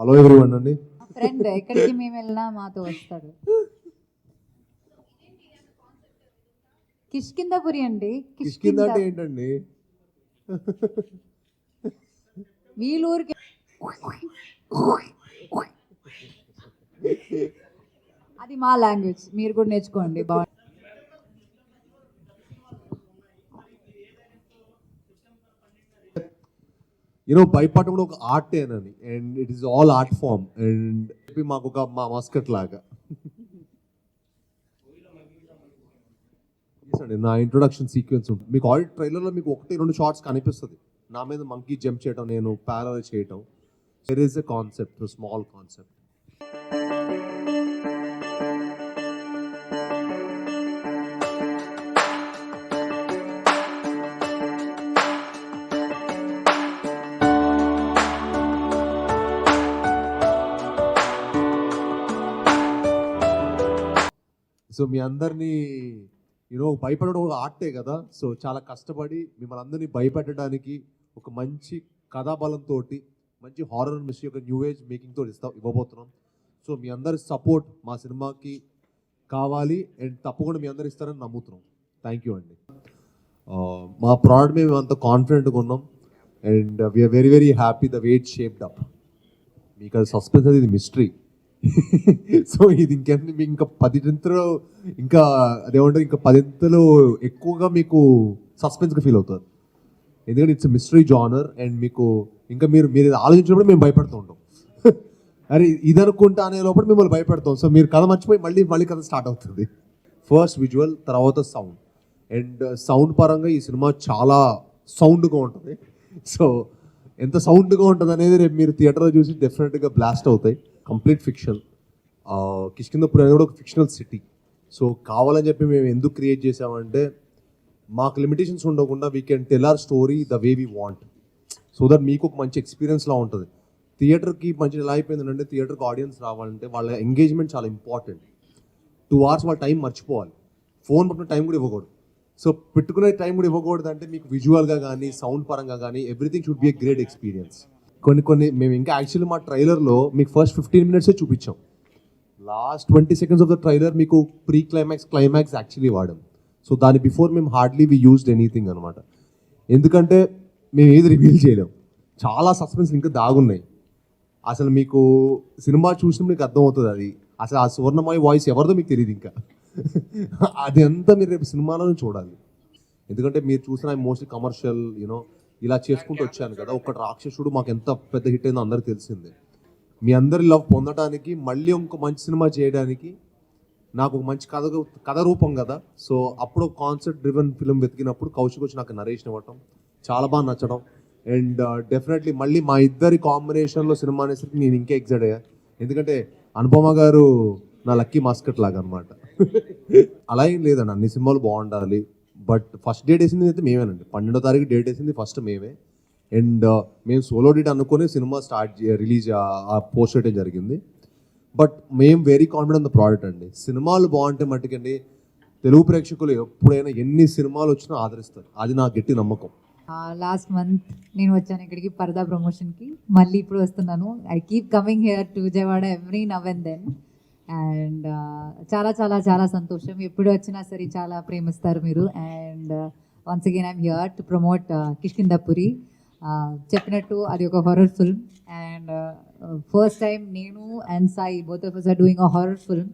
Hello everyone అండి. Friend ఎక్కడికి మేము వెళ్ళినా మాతో వస్తాడు. కిష్కిందపురి అండి. కిష్కింద అంటే ఏంటండి? వీళ్ళూరికి అది మా లాంగ్వేజ్ మీరు కూడా నేర్చుకోండి బాగుంది యూనో భయపడటం కూడా ఒక ఆర్ట్ అని and it is all art form and చెప్పి మాకు ఒక మా మస్కట్ లాగా. అండి నా ఇంట్రొడక్షన్ సీక్వెన్స్ ఉంటుంది. మీకు ఆల్రెడీ ట్రైలర్లో మీకు ఒకటి రెండు షార్ట్స్ కనిపిస్తుంది. నా మీద మంకీ జంప్ చేయడం నేను ప్యారల్ చేయటం. There is a concept small concept so మీ అందరినీ యూనో భయపడడం ఒక ఆర్టే కదా. సో చాలా కష్టపడి మిమ్మల్ని అందరినీ భయపెట్టడానికి ఒక మంచి కథాబలంతో మంచి హారర్ మిస్ యొక్క న్యూ ఏజ్ మేకింగ్తో ఇస్తా ఇవ్వబోతున్నాం. సో మీ అందరి సపోర్ట్ మా సినిమాకి కావాలి అండ్ తప్పకుండా మీ అందరు ఇస్తారని నమ్ముతున్నాం. థ్యాంక్ యూ అండి. మా ప్రోడక్ట్ మేము అంత కాన్ఫిడెంట్గా ఉన్నాం and we are very very happy the wait shaped up మీకు అది సస్పెన్స్ అది ఇది మిస్టరీ సో ఇది ఇంకెన్ని మీకు ఇంకా పదింతలు ఇంకా అదేమంటారు? ఇంకా పదింతలు ఎక్కువగా మీకు సస్పెన్స్గా ఫీల్ అవుతారు ఎందుకంటే ఇట్స్ మిస్టరీ జానర్ అండ్ మీకు ఇంకా మీరు మీరు ఆలోచించినప్పుడు మేము భయపడుతూ ఉంటాం. అరే ఇది అనుకుంటా అనే లోపల మిమ్మల్ని భయపెడతాం. సో మీరు కథ మర్చిపోయి మళ్ళీ మళ్ళీ కథ స్టార్ట్ అవుతుంది. ఫస్ట్ విజువల్ తర్వాత సౌండ్ అండ్ సౌండ్ పరంగా ఈ సినిమా చాలా సౌండ్గా ఉంటుంది. సో ఎంత సౌండ్గా ఉంటుంది అనేది రేపు మీరు థియేటర్లో చూసి డెఫినెట్గా బ్లాస్ట్ అవుతాయి. కంప్లీట్ ఫిక్షన్ కిష్కిందపూర్ అనేది కూడా ఒక ఫిక్షనల్ సిటీ సో కావాలని చెప్పి మేము ఎందుకు క్రియేట్ చేసామంటే మాకు లిమిటేషన్స్ ఉండకుండా we can tell our story the way we want so that మీకు ఒక మంచి ఎక్స్పీరియన్స్లా ఉంటుంది. థియేటర్కి మంచి ఎలా అయిపోయిందంటే థియేటర్కి ఆడియన్స్ రావాలంటే వాళ్ళ ఎంగేజ్మెంట్ చాలా ఇంపార్టెంట్ టూ అవర్స్ వాళ్ళ టైం మర్చిపోవాలి. ఫోన్ పట్టిన టైం కూడా ఇవ్వకూడదు. సో పెట్టుకునే టైం కూడా ఇవ్వకూడదు అంటే మీకు విజువల్గా కానీ సౌండ్ పరంగా కానీ everything should be a great experience కొన్ని కొన్ని మేము ఇంకా యాక్చువల్లీ మా ట్రైలర్లో మీకు ఫస్ట్ ఫిఫ్టీన్ మినిట్సే చూపించాం. Last twenty seconds of the trailer మీకు ప్రీ క్లైమాక్స్ క్లైమాక్స్ యాక్చువల్లీ వాడాం. సో దాని బిఫోర్ మేము హార్డ్లీ వి యూజ్డ్ ఎనీథింగ్ అనమాట ఎందుకంటే మేము ఏది రివీల్ చేయలేం. చాలా సస్పెన్స్ ఇంకా దాగున్నాయి. అసలు మీకు సినిమా చూసిన మీకు అర్థమవుతుంది అది. అసలు ఆ సువర్ణమయ వాయిస్ ఎవరిదో మీకు తెలియదు ఇంకా. అది అంతా మీరు రేపు సినిమాలను చూడాలి. ఎందుకంటే మీరు చూసిన మోస్ట్లీ కమర్షియల్ యూనో ఇలా చేసుకుంటూ వచ్చాను కదా. ఒకటి రాక్షసుడు మాకు ఎంత పెద్ద హిట్ అయిందో అందరికీ తెలిసిందే. మీ అందరి లవ్ పొందడానికి మళ్ళీ ఇంకో మంచి సినిమా చేయడానికి నాకు ఒక మంచి కథ కథ రూపం కదా. సో అప్పుడు కాన్సెప్ట్ డ్రివెన్ ఫిలిం వెతికినప్పుడు కౌశిక్ వచ్చి నాకు నరేషన్ ఇవ్వటం చాలా బాగా నచ్చడం. అండ్ డెఫినెట్లీ మళ్ళీ మా ఇద్దరి కాంబినేషన్లో సినిమా అనేసరికి నేను ఇంకా ఎగ్జైట్ అయ్యా. ఎందుకంటే అనుపమ గారు నా లక్కీ మాస్కెట్ లాగా అనమాట అలా ఏం లేదండి. అన్ని సినిమాలు బాగుండాలి. బట్ ఫస్ట్ డేట్ వేసింది అయితే మేమేనండి. పన్నెండో తారీఖు డేట్ వేసింది ఫస్ట్ మేమే. అండ్ uh, మేము సోలో డేట్ అనుకుని సినిమా స్టార్ట్ రిలీజ్ పోస్ట్ uh, చేయడం జరిగింది. బట్ మేము వెరీ కాన్ఫిడెంట్ ద ప్రోడక్ట్ అండి. సినిమాలు బాగుంటే మట్టుకండి తెలుగు ప్రేక్షకులు ఎప్పుడైనా ఎన్ని సినిమాలు వచ్చినా ఆదరిస్తారు. అది నా గట్టి నమ్మకం. లాస్ట్ మంత్ నేను వచ్చాను ఇక్కడికి పరదా ప్రమోషన్కి మళ్ళీ ఇప్పుడు వస్తున్నాను. I keep coming here to Vijayawada every now and then and చాలా చాలా చాలా సంతోషం. ఎప్పుడు వచ్చినా సరే చాలా ప్రేమిస్తారు మీరు. And once again I'm here to promote Kishkindhapuri చెప్పినట్టు అది ఒక horror film and first time నేను and Sai both of are doing a horror film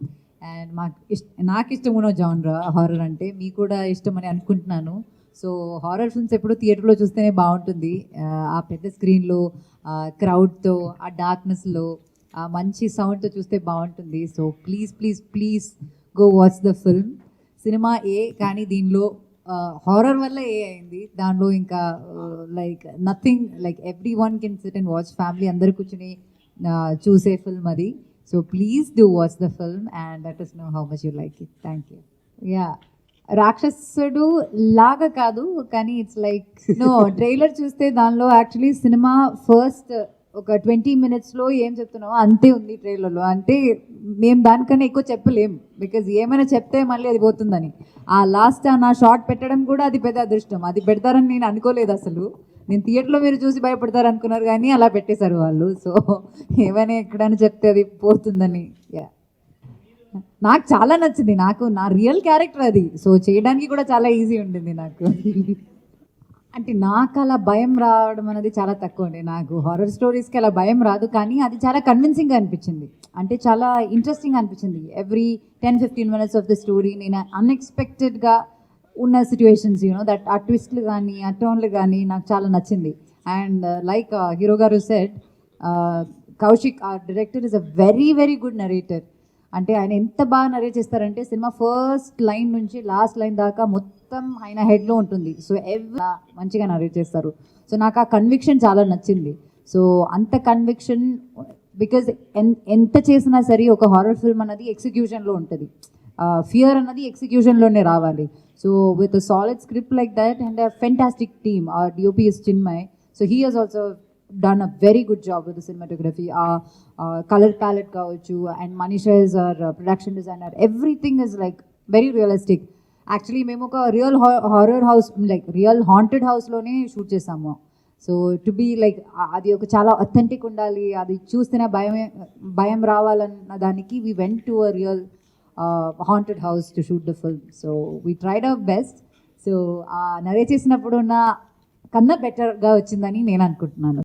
and మాకు ఇష్ట నాకు ఇష్టమున్న జానర్ హారర్ అంటే మీకు కూడా ఇష్టం అని అనుకుంటున్నాను. సో హారర్ ఫిల్మ్స్ ఎప్పుడు థియేటర్లో చూస్తేనే బాగుంటుంది. ఆ, పెద్ద స్క్రీన్లో క్రౌడ్తో ఆ డార్క్నెస్లో మంచి సౌండ్తో చూస్తే బాగుంటుంది. So please please please go watch the film cinema ఏ కానీ దీనిలో హారర్ వల్ల ఏ అయింది? దానిలో ఇంకా like nothing like everyone can sit and watch family అందరు కూర్చుని చూసే ఫిల్మ్ అది. So please do watch the film and that is know how much you like it thank you yeah Rakshasudu లాగా కాదు కానీ ఇట్స్ లైక్ నో ట్రైలర్ చూస్తే దానిలో actually సినిమా ఫస్ట్ ఒక ట్వంటీ మినిట్స్లో ఏం చెప్తున్నామో అంతే ఉంది ట్రైలర్లో. అంటే మేము దానికన్నా ఎక్కువ చెప్పలేం. బికాజ్ ఏమైనా చెప్తే మళ్ళీ అది పోతుందని. ఆ లాస్ట్ నా షార్ట్ పెట్టడం కూడా అది పెద్ద అదృష్టం. అది పెడతారని నేను అనుకోలేదు అసలు. నేను థియేటర్లో మీరు చూసి భయపడతారు అనుకున్నారు కానీ అలా పెట్టేశారు వాళ్ళు. సో ఏమైనా ఎక్కడైనా చెప్తే అది పోతుందని. యా నాకు చాలా నచ్చింది. నాకు నా రియల్ క్యారెక్టర్ అది. సో చేయడానికి కూడా చాలా ఈజీ ఉండింది నాకు. అంటే నాకు అలా భయం రావడం అనేది చాలా తక్కువ అండి నాకు హారర్ స్టోరీస్కి అలా భయం రాదు కానీ అది చాలా కన్విన్సింగ్గా అనిపించింది. అంటే చాలా ఇంట్రెస్టింగ్ అనిపించింది. Every ten fifteen minutes of the story నేను అన్ఎక్స్పెక్టెడ్గా ఉన్న సిచ్యువేషన్స్ యూనో దట్ ఆ ట్విస్ట్లు కానీ ఆ టోన్లు కానీ నాకు చాలా నచ్చింది. అండ్ లైక్ హీరో గారు సెట్ కౌశిక్ ఆ director is a very very good narrator అంటే ఆయన ఎంత బాగా నరేట్ చేస్తారంటే సినిమా ఫస్ట్ లైన్ నుంచి లాస్ట్ లైన్ దాకా మొత్తం ఆయన హెడ్లో ఉంటుంది. సో ఎవ్రీ మంచిగా నరేట్ చేస్తారు. సో నాకు ఆ కన్విక్షన్ చాలా నచ్చింది. సో అంత కన్విక్షన్ బికాజ్ ఎంత చేసినా సరే ఒక హారర్ ఫిల్మ్ అన్నది ఎగ్జిక్యూషన్లో ఉంటుంది. ఫియర్ అన్నది ఎగ్జిక్యూషన్లోనే రావాలి. So with solid script like that and fantastic team ఆ DOP is Chinmay so he has also done a very good job with cinematography ఆ కలర్ ప్యాలెట్ కావచ్చు and Manisha is our production designer everything is like very realistic actually మేము ఒక real horror house like real haunted హౌస్లోనే shoot చేసాము. So to be like అది ఒక చాలా authentic ఉండాలి అది చూస్తేనే భయం భయం రావాలన్న దానికి we went to a real haunted house to shoot the film so we tried our best so నరే చేసినప్పుడు ఉన్న కన్నా బెటర్గా వచ్చిందని నేను అనుకుంటున్నాను.